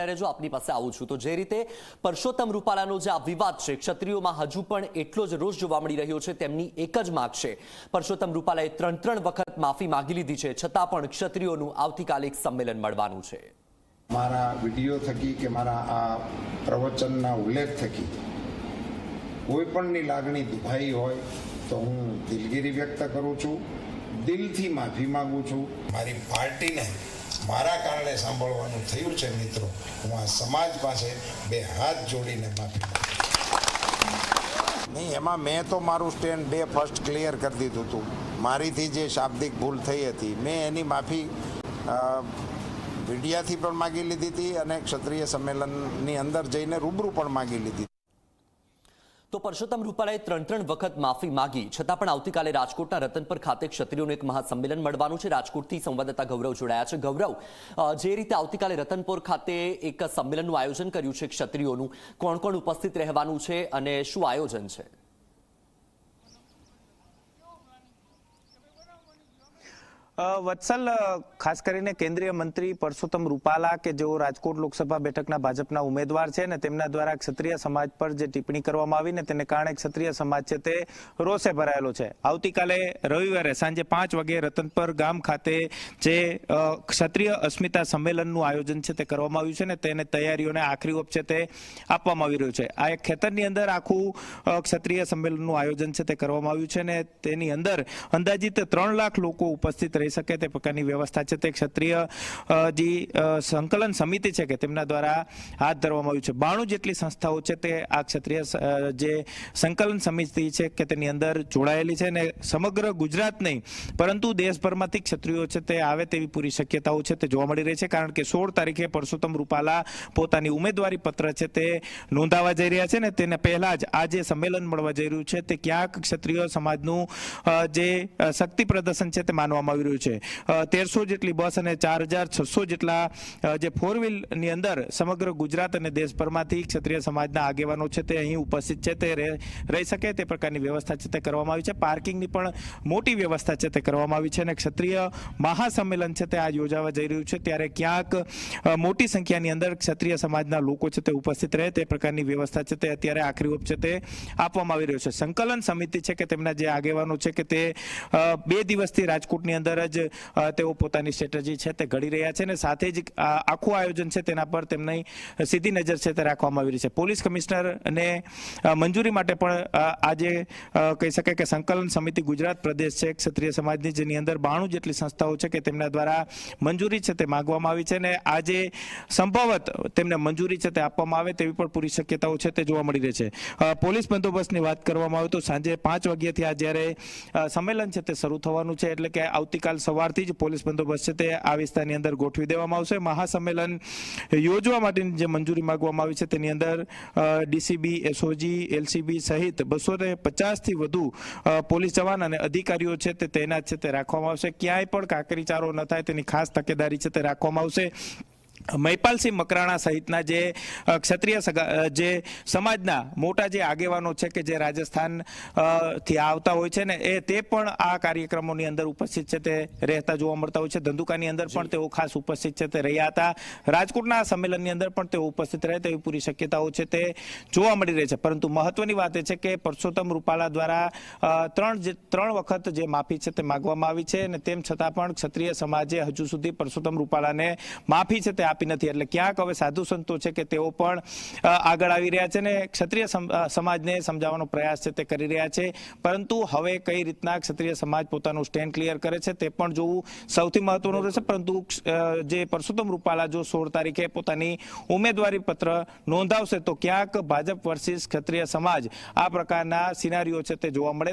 જોડાયેલા રહેજો. આપની પાસે આવું છું તો જે રીતે પરસોત્તમ રૂપાલાનો જે આ વિવાદ છે, ક્ષત્રિયોમાં હજુ પણ એટલો જ રોષ જોવા મળી રહ્યો છે, તેમની એક જ માગ છે. પરસોત્તમ રૂપાલાએ ત્રણ ત્રણ વખત માફી માગી લીધી છે, છતાં પણ ક્ષત્રિયોનું આવતીકાલે એક સંમેલન મળવાનું છે. મારા વીડિયો થકી કે મારા આ પ્રવચનના ઉલ્લેખ થકી કોઈ પણની લાગણી દુભાઈ હોય તો હું દિલગીરી વ્યક્ત કરું છું. દિલથી માફી માંગુ છું. મારી પાર્ટીને મારા કારણે સાંભળવાનું થયું છે મિત્રો. હું આ સમાજ પાસે બે હાથ જોડીને માફી નહીં, એમાં મેં તો મારું સ્ટેન્ડ બે ફર્સ્ટ ક્લિયર કરી દીધું હતું. મારીથી જે શાબ્દિક ભૂલ થઈ હતી, મેં એની માફી મીડિયાથી પણ માગી લીધી હતી અને ક્ષત્રિય સંમેલનની અંદર જઈને રૂબરૂ પણ માગી લીધી તો પરસોત્તમ રૂપાલાએ ત્રણ ત્રણ વખત માફી માગી. છતાં પણ આવતીકાલે રાજકોટના રતનપર ખાતે ક્ષત્રિયોનું એક મહાસંમેલન મળવાનું છે. રાજકોટથી સંવાદદાતા ગૌરવ જોડાયા છે. ગૌરવ જે રીતે આવતીકાલે રતનપુર ખાતે એક સંમેલનનું આયોજન કર્યું છે ક્ષત્રિયોનું, કોણ કોણ ઉપસ્થિત રહેવાનું છે અને શું આયોજન છે? વત્સલ ખાસ કરીને કેન્દ્રીય મંત્રી પરસોત્તમ રૂપાલા કે જેઓ રાજકોટ લોકસભા બેઠકના ભાજપના ઉમેદવાર છે ને તેમના દ્વારા ક્ષત્રિય સમાજ પર જે ટિપ્પણી કરવામાં આવી ને તેને કારણે ક્ષત્રિય સમાજ છે તે રોષે ભરાયેલો છે. આવતીકાલે રવિવારે સાંજે પાંચ વાગે રતનપર ગામ ખાતે જે ક્ષત્રિય અસ્મિતા સંમેલનનું આયોજન છે તે કરવામાં આવ્યું છે ને તેને તૈયારીઓને આખરી ઓપ છે તે આપવામાં આવી રહ્યું છે. આ એક ખેતરની અંદર આખું ક્ષત્રિય સંમેલનનું આયોજન છે તે કરવામાં આવ્યું છે ને તેની અંદર અંદાજિત ત્રણ લાખ લોકો ઉપસ્થિત રહી શકે તે પ્રકારની વ્યવસ્થા છે. તે ક્ષત્રિય જે સંકલન સમિતિ છે કે તેમના દ્વારા હાથ ધરવામાં આવ્યું છે. બાણું જેટલી સંસ્થાઓ છે તે આ ક્ષત્રિય જે સંકલન સમિતિ છે કે તેની અંદર જોડાયેલી છે અને સમગ્ર ગુજરાત નહીં, પરંતુ દેશભરમાંથી ક્ષત્રિયો છે તે આવે તેવી પૂરી શક્યતાઓ છે તે જોવા મળી રહી છે. કારણ કે સોળ તારીખે પરસોત્તમ રૂપાલા પોતાની ઉમેદવારી પત્ર છે તે નોંધાવા જઈ રહ્યા છે ને તેને પહેલા જ આ જે સંમેલન મળવા જઈ રહ્યું છે. તે ક્યાંક ક્ષત્રિય સમાજનું જે શક્તિ પ્રદર્શન છે તે માનવામાં આવી રહ્યું છે. તેરસો જેટલી બસ અને ચાર હજાર છસો જેટલા જે ફોર વ્હીલની અંદર સમગ્ર ગુજરાત અને દેશભરમાંથી ક્ષત્રિય સમાજના આગેવાનો છે તે અહીં ઉપસ્થિત છે. તે રહી શકે તે પ્રકારની વ્યવસ્થા છે તે કરવામાં આવી છે. પાર્કિંગની પણ મોટી વ્યવસ્થા છે તે કરવામાં આવી છે અને ક્ષત્રિય મહાસંમેલન છે તે આ યોજાવા જઈ રહ્યું છે. ત્યારે ક્યાંક મોટી સંખ્યાની અંદર ક્ષત્રિય સમાજના લોકો છે તે ઉપસ્થિત રહે તે પ્રકારની વ્યવસ્થા છે તે અત્યારે આખરી ઓપ છે તે આપવામાં આવી રહ્યું છે. સંકલન સમિતિ છે કે તેમના જે આગેવાનો છે કે તે બે દિવસથી રાજકોટની અંદર જ તેઓ પોતાની સ્ટ્રેટેજી છે તે ઘડી રહ્યા છે અને સાથે જ આખું આયોજન છે તેના પર તેમની સીધી નજર છે તે રાખવામાં આવી રહી છે. પોલીસ કમિશનર અને મંજૂરી માટે પણ આજે કહી શકાય કે સંકલન સમિતિ ગુજરાત પ્રદેશ છે, ક્ષત્રિય સમાજની જેની અંદર બાણું જેટલી સંસ્થાઓ છે કે તેમના દ્વારા મંજૂરી છે તે માંગવામાં આવી છે અને આજે સંભવત તેમને મંજૂરી છે તે આપવામાં આવે તેવી પણ પૂરી શક્યતાઓ છે તે જોવા મળી રહી છે. પોલીસ બંદોબસ્તની વાત કરવામાં આવે તો સાંજે પાંચ વાગ્યાથી આ જ્યારે સંમેલન છે તે શરૂ થવાનું છે એટલે કે આવતીકાલ સવારથી જ પોલીસ બંદોબસ્ત છે તે આ વિસ્તારની અંદર ગોઠવી દેવામાં આવશે. મહાસંમેલન યોજવા માટેની જે મંજૂરી માંગવામાં આવી છે તેની અંદર ડીસીબી, એસઓજી, એલસીબી સહિત બસો ને પચાસથી વધુ પોલીસ જવાન અને અધિકારીઓ છે તે તૈનાત છે તે રાખવામાં આવશે. ક્યાંય પણ કાકરીચારો ન થાય તેની ખાસ તકેદારી છે તે રાખવામાં આવશે. મહિપાલસિંહ મકરાણા સહિતના જે ક્ષત્રિય જે સમાજના મોટા જે આગેવાનો છે કે જે રાજસ્થાનથી આવતા હોય છે ને એ તે પણ આ કાર્યક્રમોની અંદર ઉપસ્થિત છે તે રહેતા જોવા મળતા હોય છે. ધંધુકાની અંદર પણ તેઓ ખાસ ઉપસ્થિત છે તે રહ્યા હતા. રાજકોટના સંમેલનની અંદર પણ તેઓ ઉપસ્થિત રહે તેવી પૂરી શક્યતાઓ છે તે જોવા મળી રહી છે. પરંતુ મહત્વની વાત એ છે કે પરસોત્તમ રૂપાલા દ્વારા ત્રણ જે- ત્રણ વખત જે માફી છે તે માગવામાં આવી છે અને તેમ છતાં પણ ક્ષત્રિય સમાજે હજુ સુધી પરસોત્તમ રૂપાલાને માફી છે તે આપી નથી. એટલે ક્યાંક હવે સાધુ સંતો છે કે તેઓ પણ આગળ આવી રહ્યા છે ને ક્ષત્રિય સમાજને સમજાવવાનો પ્રયાસ છે તે કરી રહ્યા છે. પરંતુ હવે કઈ રીતના ક્ષત્રિય સમાજ પોતાનું સ્ટેન્ડ ક્લિયર કરે છે તે પણ જોવું સૌથી મહત્વનું રહેશે. પરંતુ જે પરસોત્તમ રૂપાલા જો સોળ તારીખે પોતાની ઉમેદવારી પત્ર નોંધાવશે તો ક્યાંક ભાજપ વર્સિસ ક્ષત્રિય સમાજ આ પ્રકારના સિનારીઓ છે તે જોવા મળે.